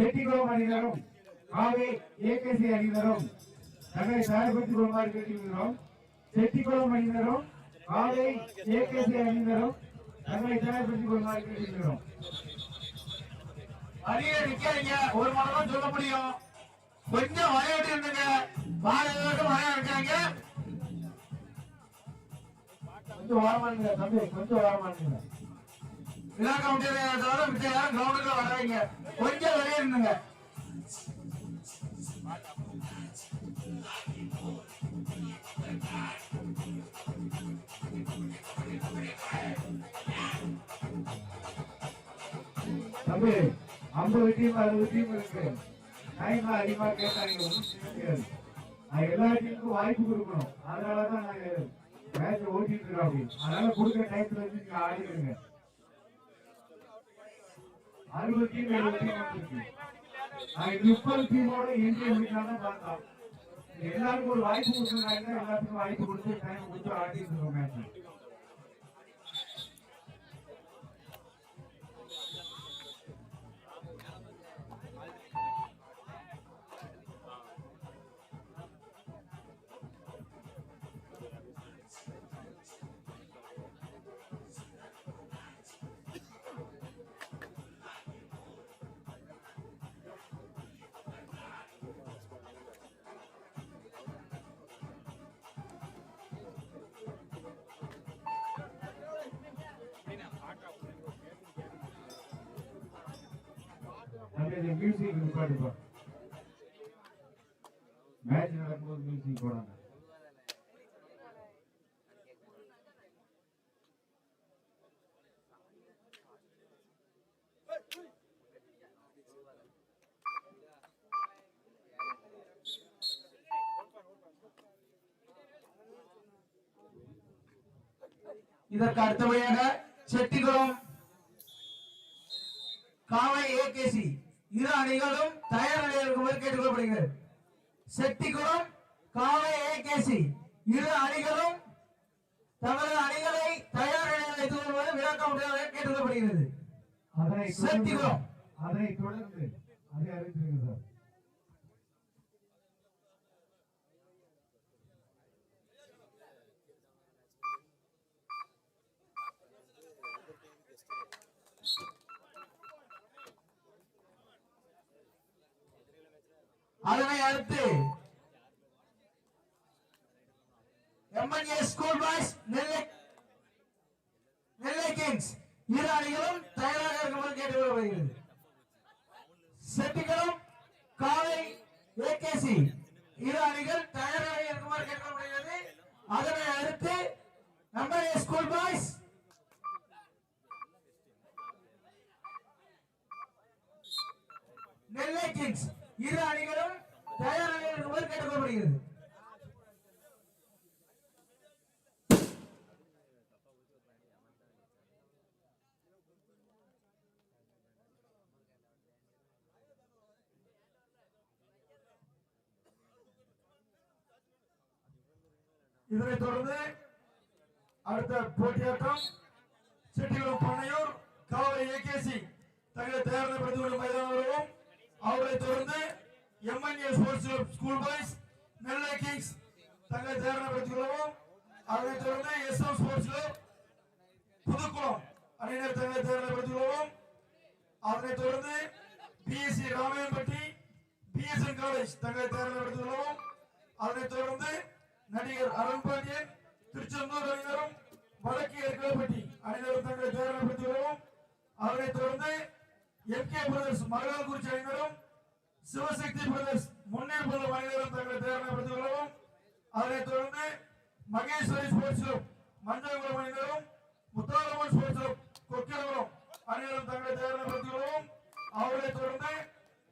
செட்டிகுளம் அணியினரும் காவை ஏகேசி அணியினரும் தங்களை தயார்படுத்திக் கொள்ளுமாறு கேட்டுக்கொள்கிறோம். செட்டிகுளம் அணியினரும் காவை ஏகேசி அணியினரும் தங்களை தயார்படுத்திக் கொள்ளுமாறு கேட்டுக்கொள்கிறோம். அரிய நிக்காதீங்க. ஒரு மணி சொல்ல முடியும். கொஞ்சம் வரையாட்டி இருந்துங்க. பாரதிக்கு வரையா இருக்காங்க. கொஞ்சம் வரமாட்டீங்க தம்பி கொஞ்சம் வரமாட்டீங்க விழா கமிட்டியில தவிர மிச்ச யாரும் கிரவுண்டுக்கு வர்றாங்க கொஞ்சம் வெளியே இருந்துங்க தம்பி ஐம்பது டீம் அறுபது டீம் இருக்கு. டைம் அதிகமா கேட்டாங்க நான் எல்லா டீமுக்கும் வாய்ப்பு கொடுக்கணும். அதனாலதான் நாங்க மேட்ச் ஓட்டிட்டு இருக்கோம் அப்படி அதனால கொடுக்குற டைத்துல இருந்து நீங்க ஆடிடுங்க. அறுபது டீம் எழுபது டீம் இருக்கு நாங்க முப்பது டீமோட இந்திய முடிக்கலாம் பார்த்தோம் எல்லாருக்கும் ஒரு வாய்ப்பு கொடுத்துருக்காங்க எல்லாத்துக்கும் வாய்ப்பு கொடுத்து டைம் கொடுத்து ஆடிட்டு இருக்கோம் மேட்ச் அப்படியே மியூசிக் நிப்பாட்டுப்பா மேட்ச் நடக்கும்போது மியூசிக் போடாங்க இதற்கு அடுத்தபடியாக செட்டிகுளம் காவை ஏகேசி இரு அணிகளும் தயார் நிலையில் இருக்குமாறு கேட்டுக்கொள்ளப்படுகிறது செட்டிகுளம் காவை ஏகேசி இரு அணிகளும் தங்களது அணிகளை தயார் நிலையில் வைத்துக் கொள்ளுமாறு விளக்கம் கேட்டுக்கொள்ளப்படுகிறது அதனை. தொடர்ந்து அதனை தொடர்ந்து அதை அறிவிச்சிருங்க அதனை அடுத்து MNA school boys Nellai Nellai kings இரு அணிகளும் தயாராக இருக்குமாறு கேட்டுக்கொள்ளப்படுகிறது செட்டிகளும் காலை ஏகேசி இரு அணிகள் தயாராக இருக்குமாறு கேட்கப்படுகிறது அதனை அடுத்து MNA school boys Nellai kings இரு அணிகளும் தயாராக இருக்குமாறு கேட்டுக்கொள்ளப்படுகிறது இதனைத் தொடர்ந்து அடுத்த போட்டியாட்டம் செட்டிகுளம் பண்ணையூர் காவலை ஏகேசி தங்களை தயாரின பிரதிபலி மைதானம் வருவோம். அவரை தொடர்ந்து MNA sports club school boys Nellai kings தங்களை தயாரின பிரதிபலிக்கும் அதனைத் தொடர்ந்து எஸ்எம் ஸ்போர்ட்ஸ் கிளப் புதுக்குளம் அணியினர் தங்களை தயாரின பிரதிபலிக்கும் அதனைத் தொடர்ந்து பிஎஸ்சி ராமையன்பட்டி பிஎஸ்என் காலேஜ் தங்களை தயாரின பிரதிபலிக்கும் அதனைத் தொடர்ந்து நடிகர் அருண்பாண்டியன் திருச்செந்தூர் அறிஞரும் வடக்கு ஏற்கனப்பட்டி அனைவரும் தங்களை தேர்தல் வருவோம் அதனைத் தொடர்ந்து எம் கே பிரதர்ஸ் மரகால்குறிச்சி அணியினரும் சிவசக்தி பிரதர்ஸ் முன்னேற்புறம் அணியினரும் தங்களை தேர்தல் வருவோம் அதனைத் தொடர்ந்து மகேஸ்வரி ஸ்போர்ட்ஸ் கிளப் மஞ்சள்குளம் அணியினரும் முத்தாரம்மன் ஸ்போர்ட்ஸ் கிளப் கொக்கிரகுளம் அணியினரும் தங்களை தேர்தல் வருவோம் அவரைத் தொடர்ந்து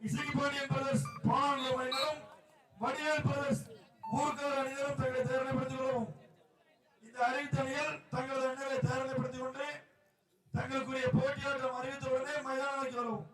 இசைக்கு பாண்டியன் பிரதர்ஸ் பானாங்குளம் அணியினரும் வடிவேல் பிரதர்ஸ் ஊர்கார் அணியினரும் தங்களை தயாரிப்படுத்திக் கொள்ளவும் இந்த அறிவித்த அணிகள் தங்களது அணிகளை தயாரிப்படுத்திக் கொண்டு தங்களுக்குரிய போட்டியாட்டம் அறிவித்தவுடனே மைதானத்திற்கு வரவும்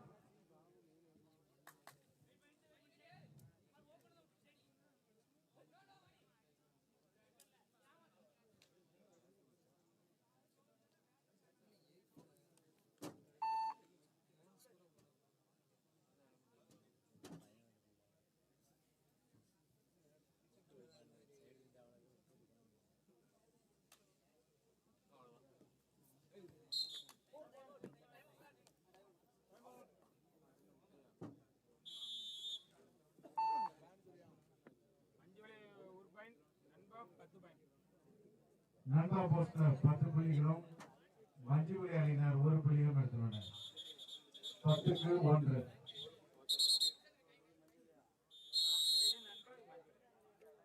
நண்பா போஸ்டர் பத்து புள்ளிகளும் மஞ்சுபுலி அணியினர் ஒரு புள்ளியும் எடுத்துள்ளனர் பத்துக்கு ஒன்று.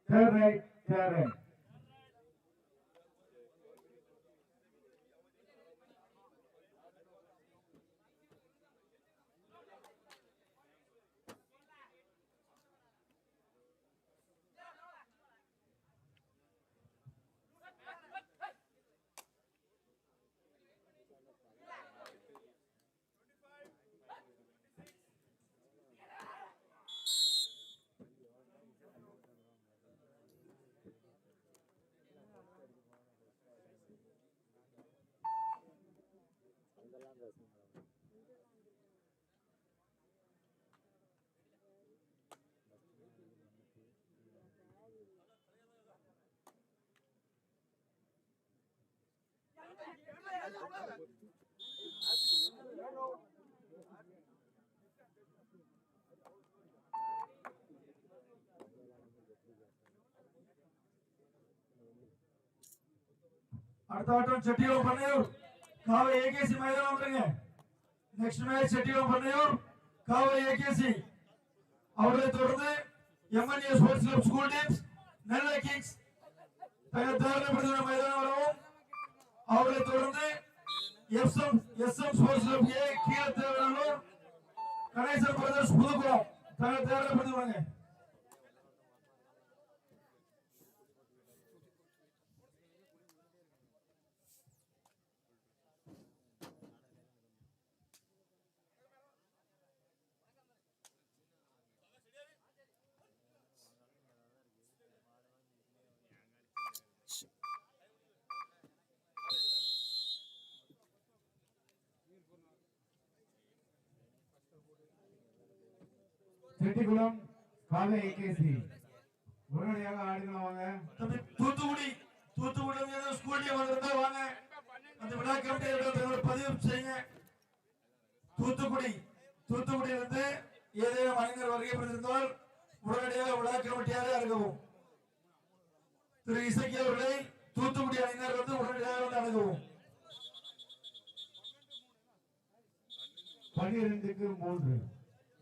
தேர்ட் ரைட் தேர்ட் ரைட் அடுத்த ஆட்டம் செட்டிகுளம் பண்ணையூர். காவை ஏகேசி மைதானம் வந்துருங்க. Next match Chettiyur Pannaiyur. Kavai AKC. அவர்களை தொடர்ந்து MNA sports club school teams Nellai kings தங்கள் தேர்ந்தெடுக்கப்பட்ட மைதானம் வரவும். அவர்களை தொடர்ந்து SM SM sports club A கீழ தேவையான கணேசன் பிரதர்ஸ் புதுக்குளம் தங்கள் தேர்ந்தெடுக்கப்பட்டு செட்டிக்குளம் காலை ஏகேசி உடனடியாக ஆடுகளம் வாங்க. தூத்துக்குடி தூத்துக்குடி ஸ்கூல் டீம் வந்திருந்தா வாங்க. அந்த விழா கமிட்டியோட பதிவு செய்யுங்க. தூத்துக்குடி தூத்துக்குடியில இருந்து ஏதேனும் அறிஞர் வருகை புரிந்திருந்தால் உடனடியாக விழா கமிட்டியாக அணுகவும். திரு இசக்கி அவர்களை தூத்துக்குடி அறிஞர் வந்து உடனடியாக வந்து அணுகவும். பனிரெண்டுக்கு மூன்று.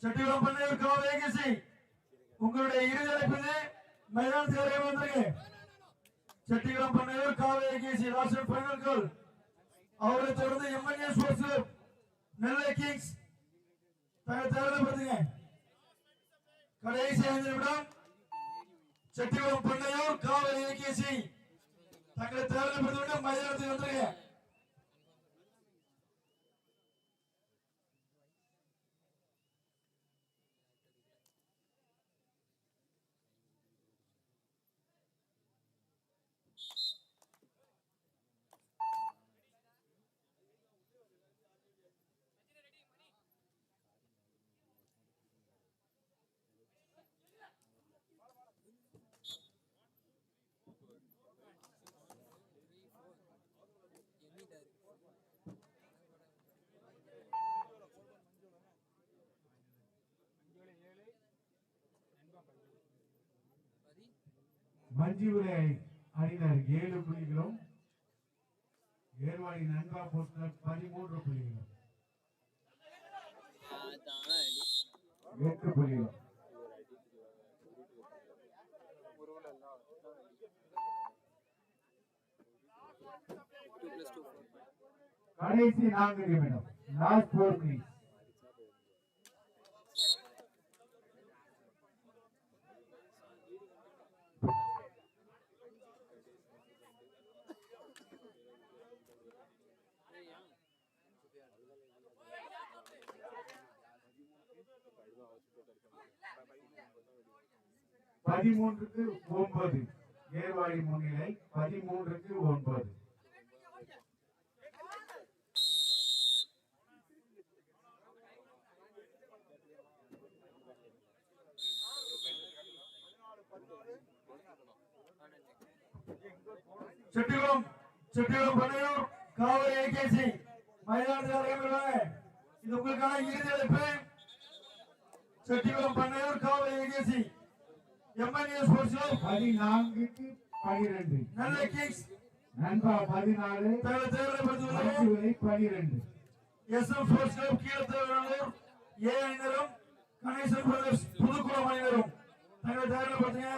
செட்டிகுளம் பண்ணையூர் காவல் ஏகேசி உங்களுடைய இறுதி அழைப்பு இது மைதானத்தில் செட்டிகுளம் பண்ணையூர் காவல் ஏகேசி லாஸ்ட் ஃபைனல் கோல் அவரை தொடர்ந்து MNA sports club Nellai kings தேர்தல் தேர்ந்தெடுப்படுத்துங்க கடைசி ஐந்து நிமிடம். செட்டிகுளம் பண்ணையூர் காவல் ஏகேசி தங்களை தேர்ந்தெடுப்படுத்த மைதானத்தில் வந்துருங்க. மஞ்சுவிலை அணியினர் ஏழு புள்ளிகளும் ஏர்வாடி நண்பா போஸ்டர் பதிமூன்று புள்ளிகளும். எட்டு புள்ளிகளும் கடைசி நான்கு நிமிடம். லாஸ்ட் போர் மினிட்ஸ் பதிமூன்றுக்கு ஒன்பது. ஏர்வாடி முன்னிலை பதிமூன்றுக்கு ஒன்பது. செட்டிகுளம் செட்டிகுளம் பண்ணையூர் காவல் ஏகேசி மயிலாடுதுறை இது உங்களுக்கான இறுதி அழைப்பு. செட்டிகுளம் பண்ணையூர் காவல் ஏகேசி. எம்என்ஏ ஸ்போர்ட்ஸ் கிளப் பதினான்குக்கு பனிரெண்டு. நல்ல கிங்ஸ் நண்பா பதினாலு. மஞ்சுவிலை பனிரெண்டு. S M sports club Keezhathevanur A அணியினரும் கணேசன் பிரதர்ஸ் புதுக்குளம் அணியினரும். தங்களை தேர்தலைப்படுத்துங்க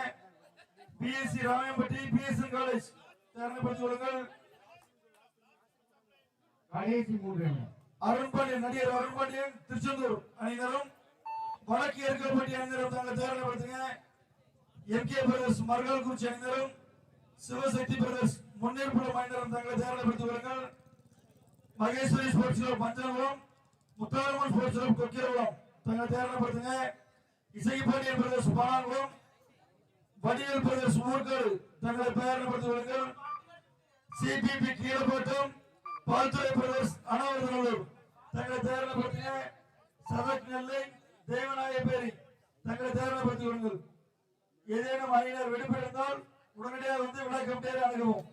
பிஎஸ்சி ராமையம்பட்டி பிஎஸ்என் காலேஜ் தேர்தலைப்படுத்திக் கொள்ளுங்கள் கடைசி மூன்று. அருண்பாண்டியன் நடிகர் அருண்பாண்டியன் திருச்செந்தூர் அணியினரும் வடக்கு ஏற்கப்பட்டி அணியினரும் தங்கள் தேர்தலைப்படுத்துங்க எம்கே பிரதர்ஸ் மருகால்குறிச்சி அணியினரும் சிவசக்தி பிரதர்ஸ் முன்னேற்புறம் அணியினரும் தங்களை தேர்தலைப்படுத்திக் வருங்கள். Maheswari sports club Panchanakulam Mutharamman sports club Kokkirakulam. தங்களை தேர்தலைப்படுத்துங்க இசைப்பாண்டியன் பிரதர்ஸ் பாலாங்குளம். வடிவேல் பிரதர்ஸ் ஊர்கள் தங்களை தேர்தலைப்படுத்திக் வருங்கள். சிபிபி கீழப்பட்டம் பால்துறை பிரதர்ஸ் அனாவரதனூர் தங்களை தேர்தலைப்படுத்தின சதக் நெல்லை தேவநாயகப்பேரி தங்களை தேர்தலைப்படுத்திக் வருங்கள். ஏதேனும் அணியினர் வெடிப்பிருந்தால் உடனடியாக வந்து விளக்கம் கமிட்டியை அணுகவும்.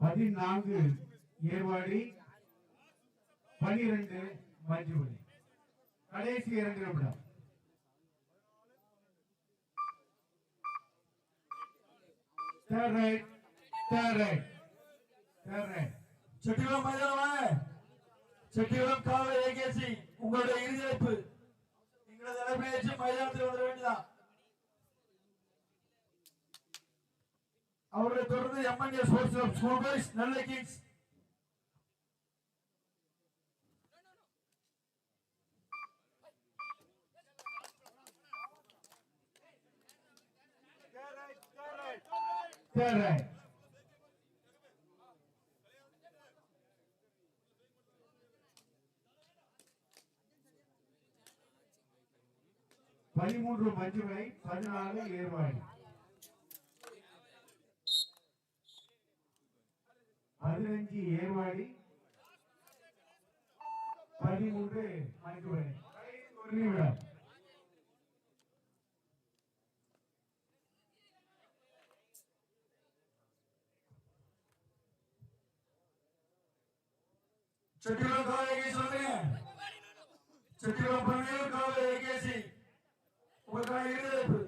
பதினான்கு ஏர்வாடி பனிரெண்டு மஞ்சுமணி. கடைசி இரண்டு நிமிடம். Third right, third right, third right. Chettikulam மைதானமா? Chettikulam காவல் ஏகேசி உங்களுடைய இறுதி அழைப்பு. எங்களது அழைப்பை ஏற்று மைதானத்தில் வந்துட வேண்டியதான் அவர்களை தொடர்ந்து MNA sports club school boys Nellai kings कर रहे हैं பதிமூன்று மஞ்சுவை பதினாலு ஏர்வாடி பதினஞ்சு ஏர்வாடி பதிமூன்று மஞ்சுவை ஒரு நிமிடம் செட்டிகுளம் காவல் ஏகேசி வந்துருங்க செட்டிகுளம் பண்ணையூர் காவல் ஏகேசி உங்களுக்கான இறுதி அழைப்பு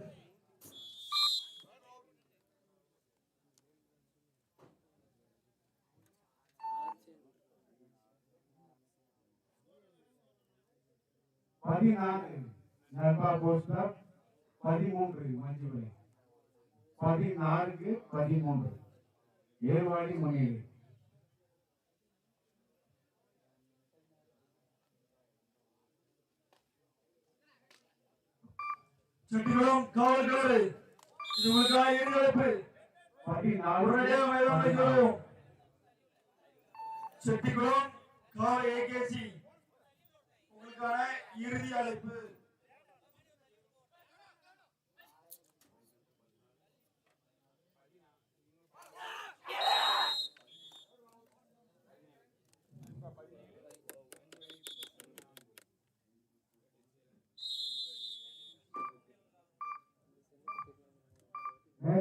பதினாலு நர்பா போஸ்டர் பதிமூன்று மஞ்சுவிலை பதினான்கு பதிமூன்று ஏர்வாடி முன்னிலை செட்டிகுளம் காவல் கிளறு இது உங்களுக்காக இறுதி அழைப்பு பதினாலு உடனடியாக மைதானத்தில் வருவோம் செட்டிகுளம் காவல் ஏகேசி உங்களுக்கான இறுதி அழைப்பு.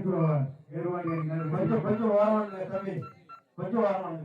மேற்கு கொஞ்சம் கொஞ்சம் வாரமானுங்க தம்பி. கொஞ்சம் வாரமானுங்க